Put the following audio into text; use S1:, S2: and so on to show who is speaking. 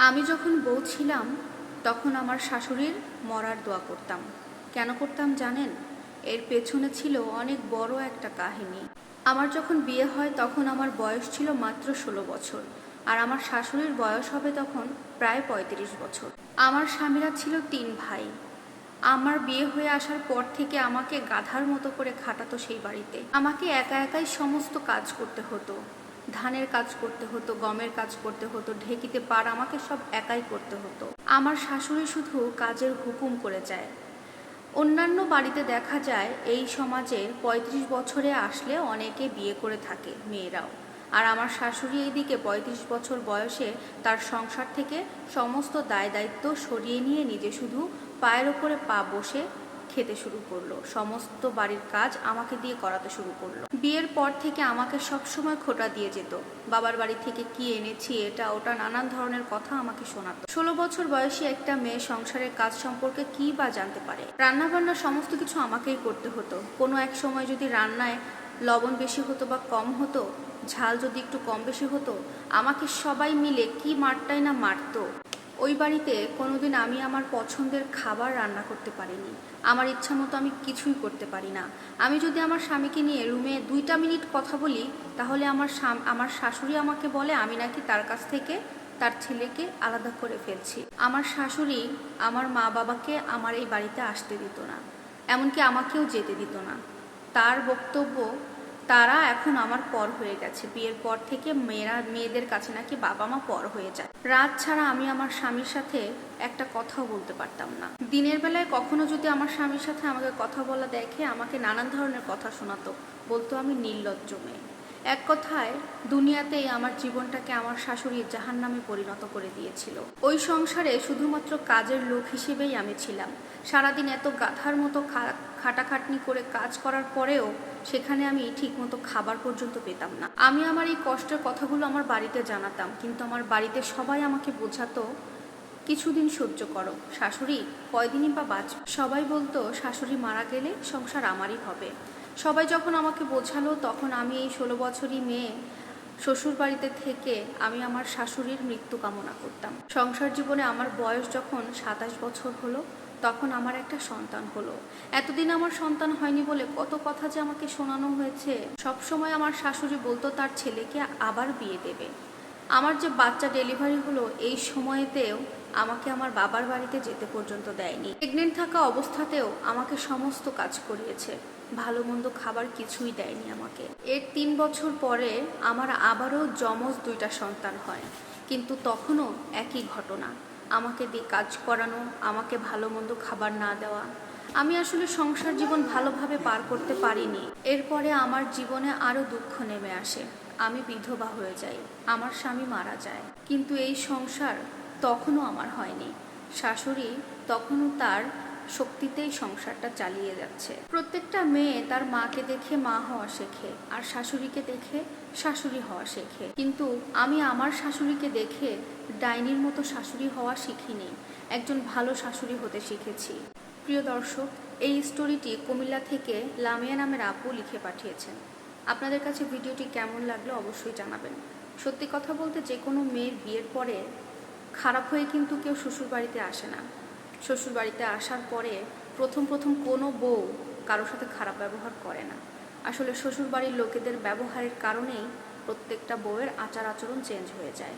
S1: আমি যখন বউ ছিলাম, তখন আমার শাশুড়ির মরার দোয়া করতাম। কেন করতাম জানেন? এর পেছনে ছিল অনেক বড় একটা কাহিনী। আমার যখন বিয়ে হয়, তখন আমার বয়স ছিল মাত্র ষোলো বছর। আর আমার শাশুড়ির বয়স হবে তখন প্রায় পঁয়ত্রিশ বছর। আমার স্বামীরা ছিল তিন ভাই। আমার বিয়ে হয়ে আসার পর থেকে আমাকে গাধার মতো করে খাটাতো সেই বাড়িতে। আমাকে একা একাই সমস্ত কাজ করতে হতো। ধানের কাজ করতে হতো, গমের কাজ করতে হতো, ঢেকিতে পার আমাকে সব একাই করতে হতো। আমার শাশুড়ি শুধু কাজের হুকুম করে যায়। অন্যান্য বাড়িতে দেখা যায়, এই সমাজে ৩৫ বছরে আসলে অনেকে বিয়ে করে থাকে মেয়েরাও। আর আমার শাশুড়ি এইদিকে ৩৫ বছর বয়সে তার সংসার থেকে সমস্ত দায় দায়িত্ব সরিয়ে নিয়ে নিজে শুধু পায়ের ওপরে পা বসে খেতে শুরু করল। সমস্ত বাড়ির কাজ আমাকে দিয়ে করাতে শুরু করল। বিয়ের পর থেকে আমাকে সব সময় খোটা দিয়ে যেত। বাবার বাড়ি থেকে কি এনেছি এটা, ওটা নানান ধরনের কথা আমাকে শোনাতো। ষোলো বছর বয়সী একটা মেয়ে সংসারের কাজ সম্পর্কে কি বা জানতে পারে? রান্না বান্না সমস্ত কিছু আমাকেই করতে হতো। কোনো এক সময় যদি রান্নায় লবণ বেশি হতো বা কম হতো, ঝাল যদি একটু কম বেশি হতো, আমাকে সবাই মিলে কি মারটাই না মারতো। ওই বাড়িতে কোনোদিন আমি আমার পছন্দের খাবার রান্না করতে পারিনি। আমার ইচ্ছা মতো আমি কিছুই করতে পারি না। আমি যদি আমার স্বামীকে নিয়ে রুমে দুইটা মিনিট কথা বলি, তাহলে আমার আমার শাশুড়ি আমাকে বলে, আমি নাকি তার কাছ থেকে তার ছেলেকে আলাদা করে ফেলছি। আমার শাশুড়ি আমার মা বাবাকে আমার এই বাড়িতে আসতে দিত না। এমনকি আমাকেও যেতে দিত না। তার বক্তব্য তারা এখন আমার পর হয়ে গেছে। বিয়ের পর থেকে মেয়েরা, মেয়েদের কাছে নাকি বাবা মা পর হয়ে যায়। রাত ছাড়া আমি আমার স্বামীর সাথে একটা কথাও বলতে পারতাম না। দিনের বেলায় কখনো যদি আমার স্বামীর সাথে আমাকে কথা বলা দেখে আমাকে নানান ধরনের কথা শোনাতো, বলতো আমি নির্লজ্জ মেয়ে। এক কথায়, দুনিয়াতেই আমার জীবনটাকে আমার শাশুড়ি জাহান নামে পরিণত করে দিয়েছিল। ওই সংসারে শুধুমাত্র কাজের লোক হিসেবেই আমি ছিলাম। সারাদিন এত গাধার মতো খাটাখাটনি করে কাজ করার পরেও সেখানে আমি ঠিকমতো খাবার পর্যন্ত পেতাম না। আমি আমার এই কষ্টের কথাগুলো আমার বাড়িতে জানাতাম, কিন্তু আমার বাড়িতে সবাই আমাকে বোঝাতো, কিছুদিন সহ্য করো, শাশুড়ি কয়দিনই বা বাঁচ সবাই বলতো, শাশুড়ি মারা গেলে সংসার আমারই হবে। সবাই যখন আমাকে বোঝালো, তখন আমি এই ষোলো বছরই মেয়ে শ্বশুর বাড়িতে থেকে আমি আমার শাশুড়ির মৃত্যু কামনা করতাম। সংসার জীবনে আমার বয়স যখন সাতাশ বছর হলো তখন আমার একটা সন্তান হলো। এতদিন আমার সন্তান হয়নি বলে কত কথা যে আমাকে শোনানো হয়েছে। সব সময় আমার শাশুড়ি বলতো, তার ছেলেকে আবার বিয়ে দেবে। আমার যে বাচ্চা ডেলিভারি হলো, এই সময়েতেও আমাকে আমার বাবার বাড়িতে যেতে পর্যন্ত দেয়নি। প্রেগনেন্ট থাকা অবস্থাতেও আমাকে সমস্ত কাজ করিয়েছে। ভালো মন্দ খাবার কিছুই দেয়নি আমাকে। এর তিন বছর পরে আমার আবারও যমজ দুইটা সন্তান হয়। কিন্তু তখনও একই ঘটনা। আমাকে দিয়ে কাজ করানো, আমাকে ভালো মন্দ খাবার না দেওয়া। আমি আসলে সংসার জীবন ভালোভাবে পার করতে পারিনি। এরপরে আমার জীবনে আরও দুঃখ নেমে আসে। আমি বিধবা হয়ে যাই, আমার স্বামী মারা যায়। কিন্তু এই সংসার তখনও আমার হয়নি। শাশুড়ি তখনও তার শক্তিতেই সংসারটা চালিয়ে যাচ্ছে। প্রত্যেকটা মেয়ে তার মাকে দেখে মা হওয়া শেখে আর শাশুড়িকে দেখে শাশুড়ি হওয়া শেখে। কিন্তু আমি আমার শাশুড়িকে দেখে ডাইনির মতো শাশুড়ি হওয়া শিখিনি, একজন ভালো শাশুড়ি হতে শিখেছি। প্রিয় দর্শক, এই স্টোরিটি কুমিল্লা থেকে লামিয়া নামের আপু লিখে পাঠিয়েছেন। আপনাদের কাছে ভিডিওটি কেমন লাগল অবশ্যই জানাবেন। সত্যি কথা বলতে যে কোনো মেয়ের বিয়ের পরে খারাপ হয়ে কিন্তু কেউ শ্বশুরবাড়িতে আসে না। শ্বশুরবাড়িতে আসার পরে প্রথম প্রথম কোনো বউ কারোর সাথে খারাপ ব্যবহার করে না। আসলে শ্বশুর বাড়ির লোকেদের ব্যবহারের কারণেই প্রত্যেকটা বউয়ের আচার আচরণ চেঞ্জ হয়ে যায়।